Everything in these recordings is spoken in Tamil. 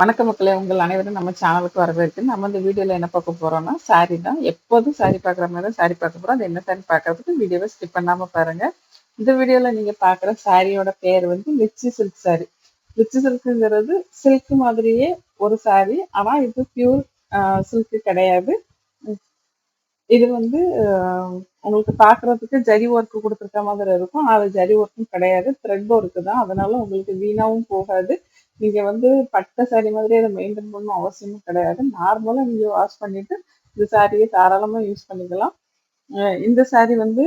வணக்க மக்களே உங்கள் அனைவரும் நம்ம சேனலுக்கு வரவேற்கு நம்ம இந்த வீடியோவில் என்ன பார்க்க போகிறோம்னா சாரி தான். எப்போதும் சாரி பார்க்குற மாதிரி தான் சாரி பார்க்க போகிறோம் அது என்ன சாரி பார்க்கறதுக்கு வீடியோவை ஸ்கிப் பண்ணாமல் பாருங்கள் இந்த வீடியோவில் நீங்கள் பார்க்குற சாரியோட பேர் வந்து லிச்சி சில்க் சாரி லிச்சி சில்க்குங்கிறது சில்க் மாதிரியே ஒரு சாரி ஆனால் இது பியூர் சில்க்கு கிடையாது. இது வந்து உங்களுக்கு பார்க்கறதுக்கு ஜரி ஒர்க்கு கொடுத்துருக்க மாதிரி இருக்கும். அது ஜரி ஒர்க்கும் கிடையாது. த்ரெட் ஒர்க்கு தான். அதனால உங்களுக்கு வீணாகவும் போகாது. நீங்க வந்து பட்டை சாரி மாதிரி அதை மெயின்டைன் பண்ணணும் அவசியமும் கிடையாது. நார்மலா நீங்க வாஷ் பண்ணிட்டு இந்த சாரியை தாராளமா யூஸ் பண்ணிக்கலாம். இந்த சாரி வந்து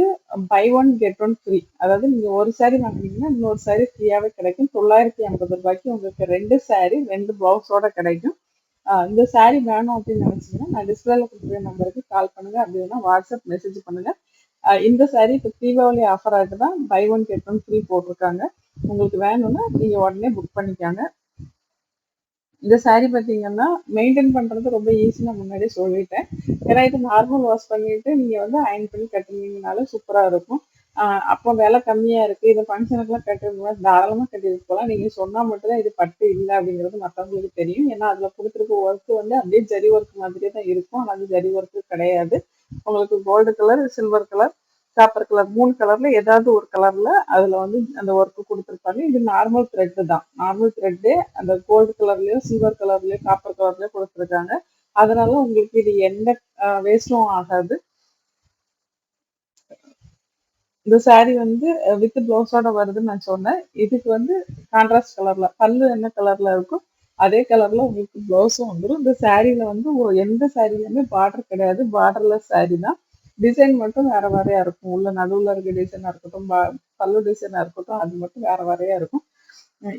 buy one get one free அதாவது நீங்க ஒரு சாரி வாங்கினீங்கன்னா இன்னொரு சாரி ஃப்ரீயாவே கிடைக்கும். தொள்ளாயிரத்தி ஐம்பது ரூபாய்க்கு உங்களுக்கு ரெண்டு சாரி ரெண்டு பிளவுஸோட கிடைக்கும். இந்த சாரி வேணும் அப்படின்னு நினைச்சீங்கன்னா நான் டிஸ்பிளேல கொடுக்குற நம்பருக்கு கால் பண்ணுங்க. அப்படி இல்லைன்னா வாட்ஸ்அப் மெசேஜ் பண்ணுங்க. இந்த saree இப்போ தீபாவளி ஆஃபர் ஆகிட்டு தான் buy one get one free போட்டிருக்காங்க. உங்களுக்கு வேணும்னா நீங்க உடனே புக் பண்ணிக்காங்க. இந்த saree பார்த்தீங்கன்னா மெயின்டைன் பண்ணுறது ரொம்ப ஈஸி நான் முன்னாடியே சொல்லிட்டேன். ஏன்னா இது நார்மல் வாஷ் பண்ணிட்டு நீங்கள் வந்து அயன் பண்ணி கட்டினீங்கனாலும் சூப்பராக இருக்கும். அப்போ விலை கம்மியாக இருக்குது இந்த ஃபங்க்ஷனுக்குலாம் கட்டுறது தாராளமாக கட்டிட்டு போகலாம். நீங்கள் சொன்னால் மட்டும்தான் இது பட்டு இல்லை அப்படிங்கிறது மற்றவங்களுக்கு தெரியும். ஏன்னா அதில் கொடுத்துருக்க ஒர்க்கு வந்து அப்படியே ஜரி ஒர்க் மாதிரியே தான் இருக்கும். ஆனால் அது ஜரி ஒர்க்கு கிடையாது. உங்களுக்கு gold colour silver colour copper colour மூணு கலர்ல ஏதாவது ஒரு கலர்ல அதுல வந்து அந்த ஒர்க்கு கொடுத்துருப்பாங்க. இது நார்மல் த்ரெட் தான். நார்மல் த்ரெட்டு அந்த கோல்டு கலர்லயோ சில்வர் கலர்லயோ காப்பர் கலர்லயோ கொடுத்துருக்காங்க. அதனால உங்களுக்கு இது எந்த வேஸ்டும் ஆகாது. இந்த saree வந்து வித் ப்ளவுஸோட வருதுன்னு நான் சொன்னேன். இதுக்கு வந்து கான்ட்ராஸ்ட் கலர்ல பல்லு என்ன கலர்ல இருக்கோ அதே கலர்ல உங்களுக்கு ப்ளவுஸும் வந்துடும் இந்த சாரியில வந்து எந்த சாரிலுமே பார்டர் கிடையாது. பார்டர்லெஸ் saree தான். டிசைன் மட்டும் வேற வேறையா இருக்கும். உள்ள நடுவுல இருக்க டிசைனா இருக்கட்டும் ப- பல்லு டிசைனா இருக்கட்டும் அது மட்டும் வேற வேறையா இருக்கும்.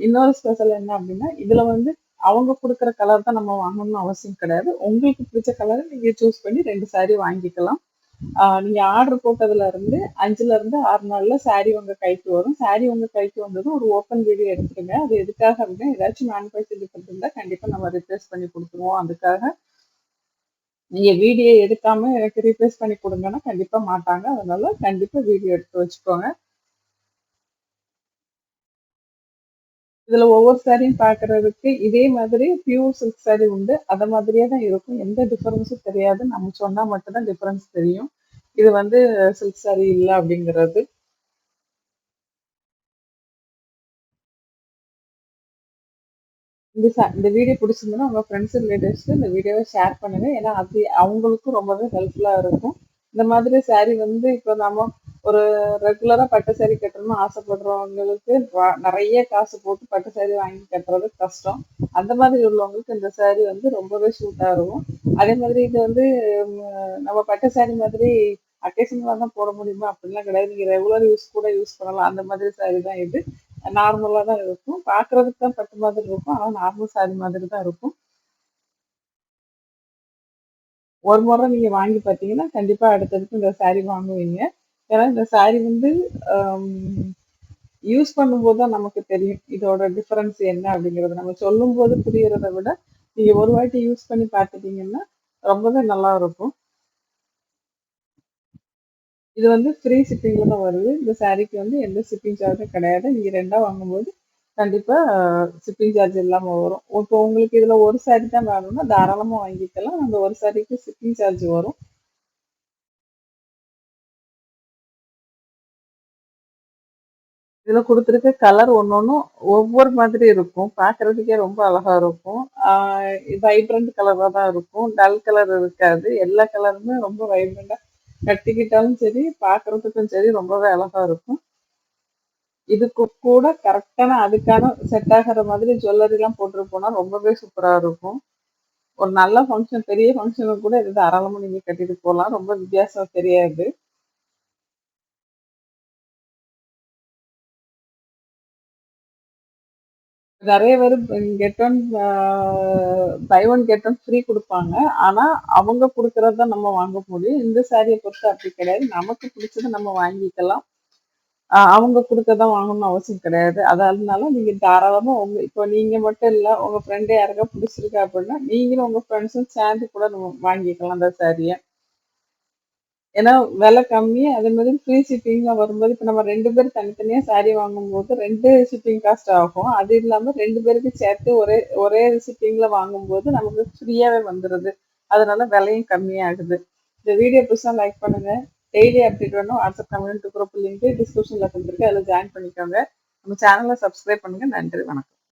இன்னொரு ஸ்பெஷல் என்ன அப்படின்னா இதுல வந்து அவங்க கொடுக்குற கலர் தான் நம்ம வாங்கணும்னு அவசியம் கிடையாது. உங்களுக்கு பிடிச்ச கலரை நீங்க சூஸ் பண்ணி ரெண்டு சாரீ வாங்கிக்கலாம். நீங்க ஆர்டர் போட்டதுல இருந்து அஞ்சுல இருந்து ஆறு நாள்ல saree உங்க கைக்கு வரும். saree உங்க கைக்கு வந்ததும் ஒரு ஓப்பன் வீடியோ எடுத்துருங்க அது எதுக்காக அப்படின்னா ஏதாச்சும் மேனுஃபேக்சர் டிஃபரெண்ட் இருந்தால் கண்டிப்பா நம்ம ரிப்ளேஸ் பண்ணி கொடுத்துருவோம். அதுக்காக நீங்க வீடியோ எடுக்காம எனக்கு ரீப்ளேஸ் பண்ணி கொடுங்கன்னா கண்டிப்பா மாட்டாங்க. அதனால கண்டிப்பா வீடியோ எடுத்து வச்சுக்கோங்க. இதுல ஒவ்வொரு சாரியும் பாக்குறதுக்கு இதே மாதிரி பியூர் சில்க் சாரி உண்டு. அத மாதிரியே தான் இருக்கும். எந்த டிஃப்ரென்ஸும் தெரியாது. நம்ம சொன்னா மட்டும்தான் டிஃப்ரென்ஸ் தெரியும். இது வந்து சில்க் சாரி இல்ல அப்படிங்கிறது. இந்த இந்த வீடியோ பிடிச்சிருந்ததுன்னா உங்கள் ஃப்ரெண்ட்ஸ் ரிலேட்டிவ்ஸ்க்கு இந்த வீடியோவை ஷேர் பண்ணுங்க. ஏன்னா அது அவங்களுக்கும் ரொம்பவே ஹெல்ப்ஃபுல்லாக இருக்கும். இந்த மாதிரி சாரீ வந்து இப்போ நம்ம ஒரு ரெகுலராக பட்டு சாரீ கட்டணும்னு ஆசைப்படுறவங்களுக்கு நிறைய காசு போட்டு பட்டு சாரீ வாங்கி கட்டுறது கஷ்டம். அந்த மாதிரி உள்ளவங்களுக்கு இந்த சாரீ வந்து ரொம்பவே சூட்டாக இருக்கும். அதே மாதிரி இது வந்து நம்ம பட்டு சாரீ மாதிரி அக்கேஷனில் தான் போட முடியுமா? அப்படிலாம் கிடையாது. நீங்கள் ரெகுலர் யூஸ் கூட யூஸ் பண்ணலாம். அந்த மாதிரி சாரீ தான் இது. நார்மலாக தான் இருக்கும். பார்க்குறதுக்கு தான் பட்டு மாதிரி இருக்கும். ஆனால் நார்மல் சாரி மாதிரி தான் இருக்கும். ஒரு முறை நீங்கள் வாங்கி பார்த்தீங்கன்னா கண்டிப்பாக அடுத்தடுத்து இந்த saree வாங்குவீங்க. ஏன்னா இந்த சாரி வந்து யூஸ் பண்ணும்போது தான் நமக்கு தெரியும் இதோட டிஃப்ரென்ஸ் என்ன அப்படிங்கிறது. நம்ம சொல்லும்போது புரியறதை விட நீங்கள் ஒரு வாட்டி யூஸ் பண்ணி பார்த்துட்டீங்கன்னா ரொம்பவே நல்லா இருக்கும். இது வந்து ஃப்ரீ ஷிப்பிங்ல தான் வருது. இந்த சாரீக்கு வந்து எந்த ஷிப்பிங் சார்ஜும் கிடையாது. நீங்க ரெண்டா வாங்கும்போது கண்டிப்பா ஷிப்பிங் சார்ஜ் இல்லாம வரும். இப்போ உங்களுக்கு இதுல ஒரு saree தான் வேணும்னா தாராளமா வாங்கிக்கலாம். அந்த ஒரு சாரிக்கு ஷிப்பிங் சார்ஜ் வரும். இதுல கொடுத்துருக்க கலர் ஒன்னொன்னும் ஒவ்வொரு மாதிரி இருக்கும். பார்க்குறதுக்கே ரொம்ப அழகா இருக்கும். வைப்ரண்ட் கலரா தான் இருக்கும். டல் கலர் இருக்காது. எல்லா கலருமே ரொம்ப வைப்ரண்ட்டாக கட்டிக்கிட்டாலும் சரி பார்க்கறதுக்கும் சரி ரொம்பவே அழகா இருக்கும். இதுக்கு கூட கரெக்டான அதுக்கான செட் ஆகிற மாதிரி ஜுவல்லரிலாம் போட்டுட்டு போனால் ரொம்பவே சூப்பராக இருக்கும். ஒரு நல்ல ஃபங்க்ஷன் பெரிய ஃபங்க்ஷனுக்கு கூட இது தாராளமாக நீங்கள் கட்டிட்டு போகலாம். ரொம்ப வித்தியாசம் தெரியாது. நிறைய பேர் get one buy one get one free கொடுப்பாங்க. ஆனால் அவங்க கொடுக்கறது தான் நம்ம வாங்க முடியும். இந்த சாரியை பொறுத்து அப்படி கிடையாது. நமக்கு பிடிச்சதை நம்ம வாங்கிக்கலாம். அவங்க அவங்க கொடுக்கறதான் வாங்கணும்னு அவசியம் கிடையாது. அதனால நீங்கள் தாராளமாக உங்க இப்போ நீங்கள் மட்டும் இல்லை உங்கள் ஃப்ரெண்டு யாருக்கா பிடிச்சிருக்கா அப்படின்னா நீங்களும் உங்கள் ஃப்ரெண்ட்ஸும் சேர்ந்து கூட நம்ம வாங்கிக்கலாம் அந்த சாரியை ஏன்னா விலை கம்மி அதே மாதிரி ஃப்ரீ ஷிப்பிங்ல வரும்போது இப்போ நம்ம ரெண்டு பேர் தனித்தனியாக சாரீ வாங்கும்போது ரெண்டு ஷிப்பிங் காஸ்ட் ஆகும். அது இல்லாமல் ரெண்டு பேருக்கு சேர்த்து ஒரே ஒரே ஷிப்பிங்ல வாங்கும்போது நமக்கு ஃப்ரீயாகவே வந்துடுது அதனால விலையும் கம்மியாகுது. இந்த வீடியோ புதுசாக லைக் பண்ணுங்க. டெய்லி அப்டேட் வேணும். வாட்ஸ்அப் கம்யூனிட்டி குரூப் லிங்க் டிஸ்கிரிப்ஷன்ல கொடுத்துருக்கு அதில் ஜாயின் பண்ணிக்கோங்க. நம்ம சேனலை சப்ஸ்கிரைப் பண்ணுங்க. நன்றி. வணக்கம்.